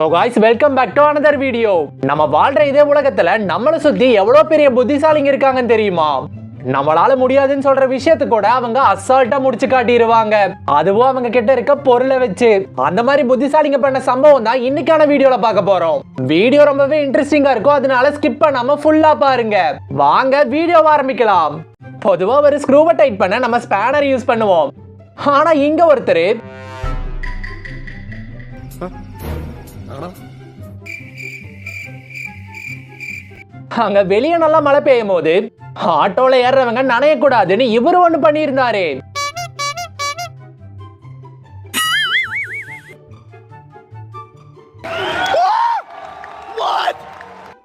Guys welcome back to another video நம்ம வாழ்ற இதே உலகத்துல நம்மளை சுத்தி எவ்வளவு பெரிய புத்திசாலிங்க இருக்காங்கன்னு தெரியுமா? நம்மளால முடியாதுன்னு சொல்ற விஷயத்த கூட அவங்க அசால்ட்டா முடிச்சு காட்டிடுவாங்க அதுவும் அவங்க கிட்ட இருக்க பொருளை வச்சு. அந்த மாதிரி புத்திசாலிங்க பண்ண சம்பவம் தான் இன்னைக்கான வீடியோல பார்க்க போறோம். வீடியோ ரொம்பவே இன்ட்ரெஸ்டிங்கா இருக்கும். அதனால ஸ்கிப் பண்ணாம ஃபுல்லா பாருங்க. வாங்க வீடியோ ஆரம்பிக்கலாம். பொதுவா ஒரு ஸ்க்ரூவை டைட் பண்ண நம்ம ஸ்பேனர் யூஸ் பண்ணுவோம். ஆனா இங்க ஒருத்தர் அங்க வெளிய நல்லா மழை பெய்யும் போது ஆட்டோல ஏறுறவங்க நனையக்கூடாதுன்னு இவரு ஒண்ணு பண்ணியிருந்தாரு.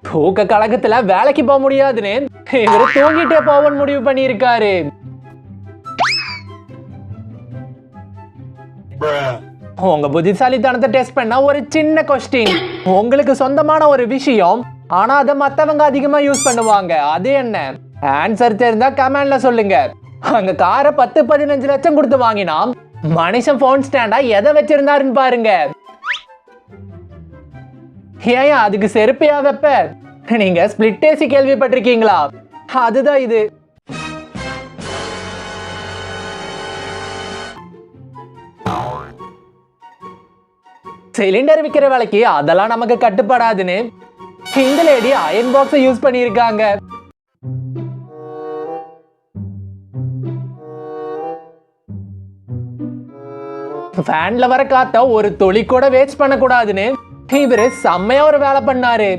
தூக்க கழகத்துல வேலைக்கு போக முடியாதுன்னு இவர் தூங்கிட்டே போவன் முடிவு பண்ணியிருக்காரு. உங்க புத்திசாலித்தனத்தை டெஸ்ட் பண்ண ஒரு சின்ன கொஸ்டின் உங்களுக்கு சொந்தமான ஒரு விஷயம் ஆனா அதை மத்தவங்க அதிகமா யூஸ் பண்ணுவாங்க. அது என்ன? ஆன்சர் தெரிந்தா கமெண்ட்ல சொல்லுங்க. அங்க காரை பத்து பதினஞ்சு லட்சம் கொடுத்து வாங்கினா மனுஷன் போன் ஸ்டாண்டா எதை வச்சிருந்தாருன்னு பாருங்க. ஏன் அதுக்கு செருப்பையா வைப்ப? நீங்க ஸ்பிளிட் ஏசி கேள்விப்பட்டிருக்கீங்களா? அதுதான் இது. சிலிண்டர் விற்கிற விலைக்கு அதெல்லாம் நமக்கு கட்டுப்படாதுன்னு இந்த லேடி அயன் பாக்ஸை யூஸ் பண்ணியிருக்காங்க. ஃபேன்ல வர காத்த ஒரு துளி கூட வேஸ்ட் பண்ணக்கூடாதுன்னு இவரு செம்மையா ஒரு வேலை பண்ணாரு.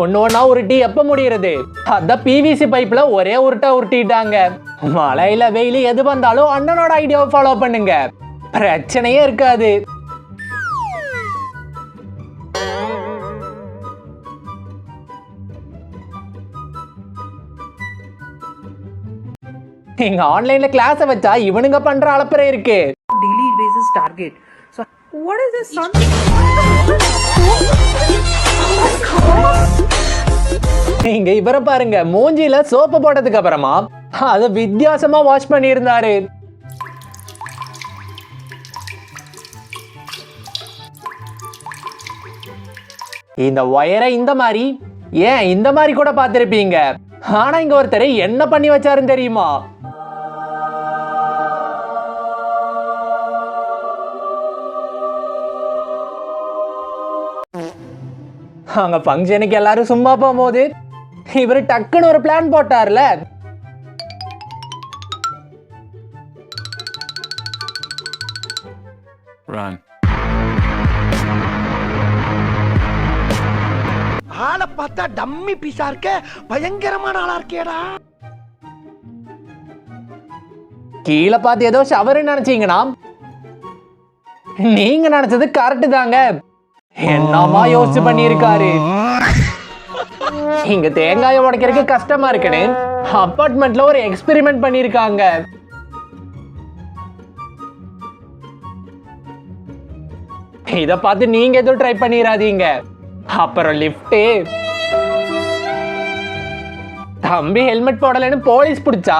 ஒண்ணா உருட்டி எப்ப முடியறது? அதான் பிவிசி பைப்ல ஒரே உருட்டா உருட்டிட்டாங்க. மழையில வெயில் எது வந்தாலும் அண்ணனோட ஐடியாவை ஃபாலோ பண்ணுங்க. பிரச்சனையே இருக்காது. இங்க ஆன்லைன்ல கிளாஸ் வச்சா இவனுங்க பண்ற அலப்பறை இருக்கு. Daily basis target. So what is this? Son? நீங்க இவரை பாருங்க மூஞ்சில சோப்பு போட்டதுக்கு அப்புறமா அத வித்தியாசமா வாஷ் பண்ணியிருந்தாரு. இந்த ஒயரை இந்த மாதிரி ஏன் இந்த மாதிரி கூட பார்த்துருப்பீங்க? ஆனா இங்க ஒருத்தர் என்ன பண்ணி வச்சாருன்னு தெரியுமா? அங்க ஃபங்க்ஷனுக்கு எல்லாரும் சும்மா போகும்போது இவர் டக்குன்னு ஒரு பிளான் போட்டார்ல. Run. ஆளை பார்த்தா டம்மி பீஸா இருக்க? பயங்கரமான ஆளா இருக்கேடா. கீழே பார்த்து ஏதோ ஷவர்னு நினைச்சீங்கன்னா நீங்க நினைச்சது கரெக்ட் தாங்க. என்னமா யோசிச்சு பண்ணியிருக்காரு? இங்க தேங்காயை உடைக்கிறதுக்கு கஷ்டமா இருக்குன்னு அப்பார்ட்மெண்ட்ல ஒரு எக்ஸ்பெரிமெண்ட் பண்ணியிருக்காங்க. இத பார்த்து நீங்க எதுவும் ட்ரை பண்ணிடாதீங்க அப்புறம் லிஃப்ட் தம்பி ஹெல்மெட் போடலைன்னு போலீஸ் பிடிச்சா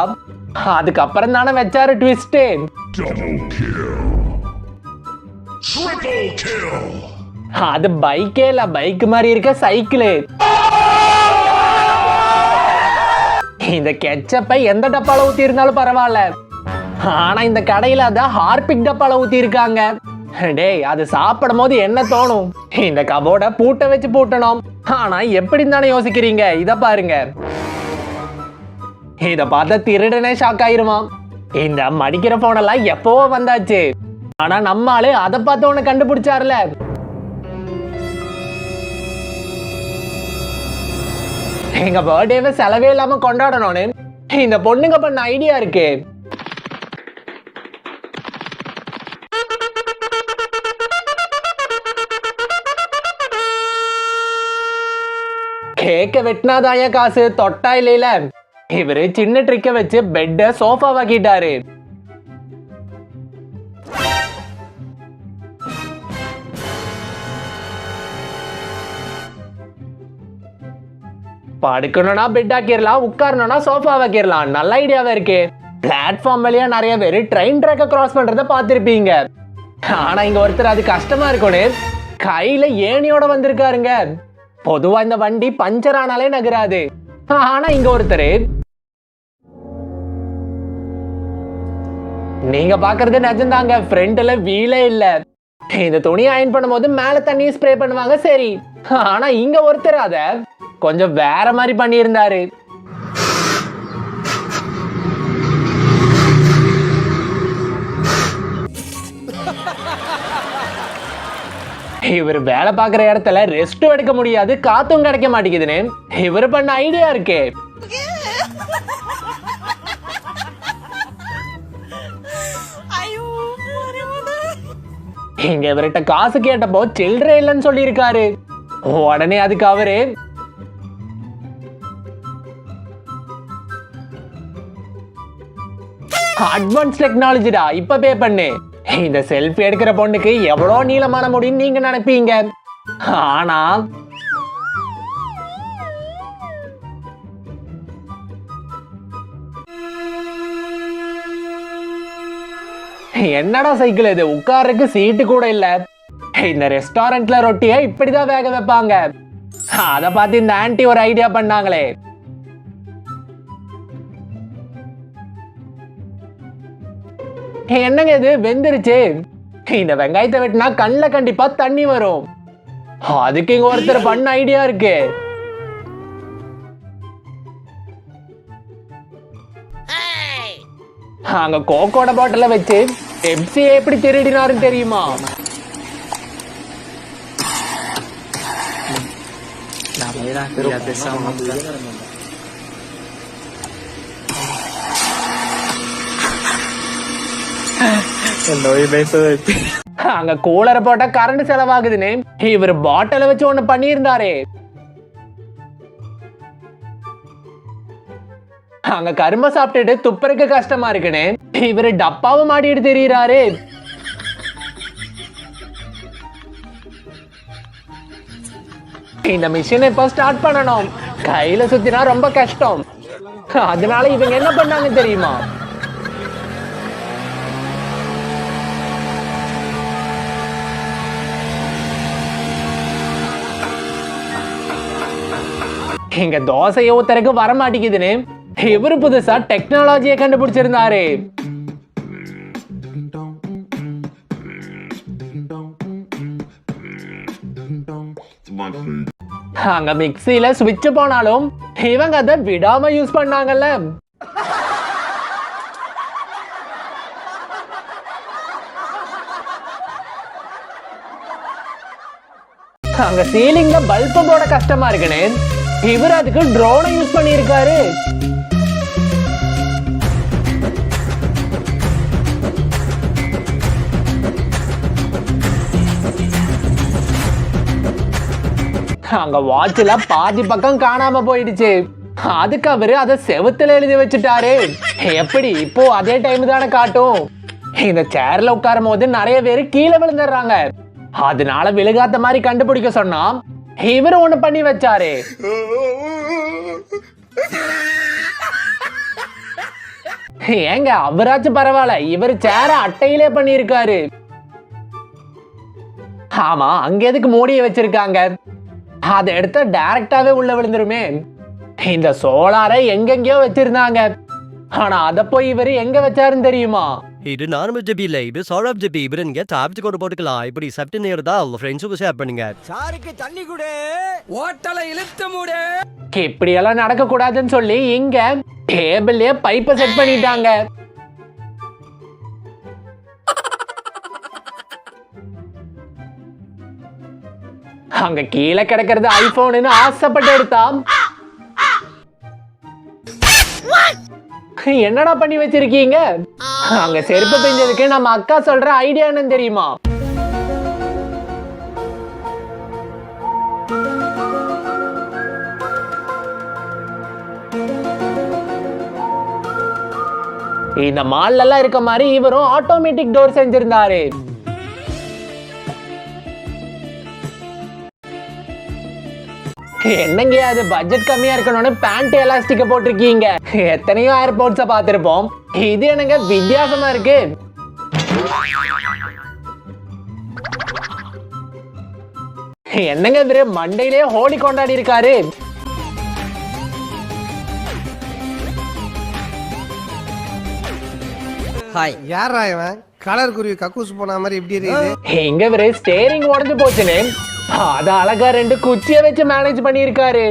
அதுக்கப்புறம் தானே வச்சாரு ட்விஸ்ட் அது பைக்கே இல்ல பைக் மாதிரி இருக்க சைக்கிளு. இந்த கெச்சப்பை எந்த டப்பால ஊத்தி இருந்தாலும் பரவாயில்ல. ஆனா இந்த கடையில அத ஹார்பிக் டப்பால ஊத்தி இருக்காங்க டேய் அது சாப்பிடும் போது என்ன தோணும்? இந்த கபோர்ட பூட்ட வச்சு பூட்டணும். ஆனா எப்படி தானே யோசிக்கிறீங்க? இத பாருங்க. இத பார்த்தா திருடனே ஷாக் ஆயிருவான் இந்த மடிக்கிற போன் எல்லாம் எப்பவோ வந்தாச்சு. ஆனா நம்ம ஆளு அதை பார்த்து உன்னை கண்டுபிடிச்சாருல. எங்க பர்த்டேவை செலவே இல்லாம கொண்டாடணும்னு இந்த பொண்ணுங்க பண்ண ஐடியா இருக்கு. கேக்க வெட்டினாதாயா காசு தொட்டா இல்லையில? இவரு சின்ன ட்ரிக்க வச்சு பெட்ட சோஃபாவாக்கிட்டாரு படுக்கணும்னா பெட் ஆக்கிடலாம் உட்காரணும்னா சோஃபா வைக்கிடலாம் நல்ல ஐடியாவே இருக்கு. பிளாட்ஃபார்ம் வழியா நிறைய பேர் ட்ரெயின் ட்ராக்கை கிராஸ் பண்றத பார்த்துருப்பீங்க. ஆனா இங்க ஒருத்தர் அது கஷ்டமா இருக்கும்னு கையில ஏணியோட வந்திருக்காருங்க. பொதுவா இந்த வண்டி பஞ்சர் ஆனாலே நகராது. ஆனா இங்க ஒருத்தர். நீங்க பாக்குறது நிஜம்தாங்க. ஃப்ரண்ட்ல வீலே இல்ல. இந்த துணி அயன் பண்ணும்போது மேல தண்ணி ஸ்ப்ரே பண்ணுவாங்க சரி. ஆனா இங்க ஒருத்தர் அத கொஞ்சம் வேற மாதிரி பண்ணியிருந்தாரு. இவர் வேலை பார்க்குற இடத்துல ரெஸ்ட்டும் எடுக்க முடியாது காத்தும் கிடைக்க மாட்டேங்குதுன்னு இவர் பண்ண ஐடியா இருக்கே. இங்க இவர்கிட்ட காசு கேட்டப்போ சில்லறை இல்லைன்னு சொல்லியிருக்காரு. உடனே அதுக்கு அவரு அட்வான்ஸ் டெக்னாலஜிடா இப்ப பே பண்ணு. இந்த செல்ஃபி எடுக்கிற பொண்ணுக்கு எவ்வளோ நீளமான முடின்னு நீங்க நினைப்பீங்க? ஆனா என்னடா சைக்கிள் இது? உட்காருக்கு சீட்டு கூட இல்ல. இந்த ரெஸ்டாரண்ட்ல ரொட்டியை இப்படிதான் வேக வைப்பாங்க. அத பார்த்து இந்த ஆன்டி ஒரு ஐடியா பண்ணாங்களே. என்னங்க இது? வெந்துருச்சு. இந்த வெங்காயத்தை வெட்டினா கண்ணில் கண்டிப்பா தண்ணி வரும். அதுக்கு இங்க ஒருத்தர் பண்ண ஐடியா இருக்கு. அங்க கோக்கோட பாட்டில வச்சு பெப்சி எப்படி திருடினாருன்னு தெரியுமா? அங்க கூலரை போட்டா கரண்ட் செலவாகுதுன்னு இவர் பாட்டில வச்சு ஒண்ணு பண்ணியிருந்தாரே. அங்க கரும்ப சாப்பிட்டுட்டு துப்புறக்கு கஷ்டமா இருக்குன்னு இவரு டப்பாவும் மாட்டிட்டு தெரியுறாரு. இந்த மிஷினை இப்போ ஸ்டார்ட் பண்ணணும். கையில சுத்தினா ரொம்ப கஷ்டம். அதனால இவங்க என்ன பண்ணாங்க தெரியுமா? எங்க தோசையை ஊத்தறக்கு வர மாட்டேங்குதுன்னு இவரு புதுசா டெக்னாலஜியை கண்டுபிடிச்சிருந்தாரு. அங்க மிக்சியில சுவிட்ச் போனாலும் இவங்க அதை விடாம யூஸ் பண்ணாங்கல்ல. அங்க சீலிங்ல பல்பு போட கஷ்டமா இருக்குன்னு இவர் அதுக்கு ட்ரோனை யூஸ் பண்ணியிருக்காரு. அங்க வாட்ச்ல பாதி பக்கம் காணாம போயிடுச்சு. அதுக்கு அவரு அதை செவுத்துல எழுதி வச்சுட்டாரு. எப்படி? இப்போ அதே டைம் தானே காட்டும். இந்த சேர்ல உட்காரும் போது நிறைய பேர் கீழே விழுந்துடுறாங்க. அதனால விழுகாத மாதிரி கண்டுபிடிக்க சொன்னா இவரு ஒண்ணு பண்ணி வச்சாரு. ஏங்க அவராச்சும் பரவாயில்ல. இவர் சேர அட்டையிலே பண்ணியிருக்காரு. ஆமா அங்க எதுக்கு மோடியை வச்சிருக்காங்க? அதை எடுத்த டைரக்டாவே உள்ள விழுந்துருமே. இந்த சோலாரை எங்கெங்கயோ வச்சிருந்தாங்க. ஆனா அத போய் இவர் எங்க வச்சாருன்னு தெரியுமா? இது நார்மல் ஜெபி இல்ல. இது சாராப் ஜெபி. இப்படி நீங்க டாப்ஸ் கூட போட்டுக்கலாம். இப்படி சப்ட் நேர் தான் உங்க ஃப்ரெண்ட்ஸுக்கு ஷேர் பண்ணுங்க. சாருக்கு தண்ணி கொடு. ஓட்டலை இழுத்து மூடு. இப்படி எல்லாம் நடக்க கூடாதுன்னு சொல்லி இங்க டேபிள்லயே பைப்பை செட் பண்ணிட்டாங்க. அங்க கீழே கிடக்கிறது ஐபோன்னு ஆசைப்பட்டு எடுத்தா என்னடா பண்ணி வச்சிருக்கீங்க? அங்க செருப்பு பெஞ்சதுக்கு நம்ம அக்கா சொல்ற ஐடியா என்னன்னு தெரியுமா? இந்த மால்ல எல்லாம் இருக்க மாதிரி இவரும் ஆட்டோமேட்டிக் டோர் செஞ்சிருந்தாரு. என்னங்க அது பட்ஜெட் கம்மியா இருக்கணும்னு பேண்ட் எலாஸ்டிக்க போட்டிருக்கீங்க. எத்தனையோ ஏர்போர்ட்ஸை பார்த்திருப்போம். இது என்னங்க வித்தியாசமா இருக்கு? என்னங்க இவரு? மண்டையிலே ஹோலி கொண்டாடி இருக்காரு. ஹாய் யாரா இவன்? கலர் குருவி கக்கூஸ் போன மாதிரி இப்படி இருக்குது. எங்க இவரு? ஸ்டேரிங் உடைஞ்சு போச்சுன்னு. அத அழகா ரெண்டு குச்சிய வச்சு மேனேஜ் பண்ணியிருக்காரு.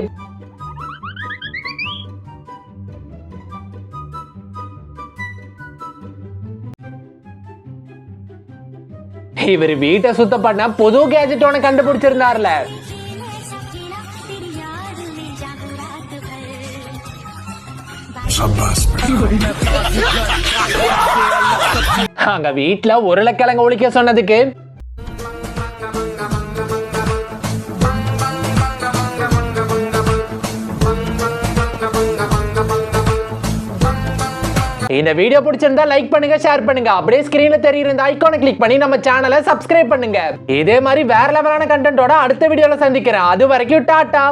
இவர் வீட்டை சுத்தம் பண்ண புது கேஜெட் ஒன்று கண்டுபிடிச்சிருந்தார்ல. அங்க வீட்டுல உருளைக்கிழங்கு ஒழிக்க சொன்னதுக்கு இந்த வீடியோ பிடிச்சிருந்தா லைக் பண்ணுங்க ஷேர் பண்ணுங்க. அப்படியே ஸ்கிரீன்ல தெரியுற இந்த ஐகானை கிளிக் பண்ணி நம்ம சேனலை சப்ஸ்கிரைப் பண்ணுங்க. இதே மாதிரி வேற லெவலான கண்டென்ட்டோட அடுத்த வீடியோல சந்திக்கிறேன். அது வரைக்கும் டாட்டா.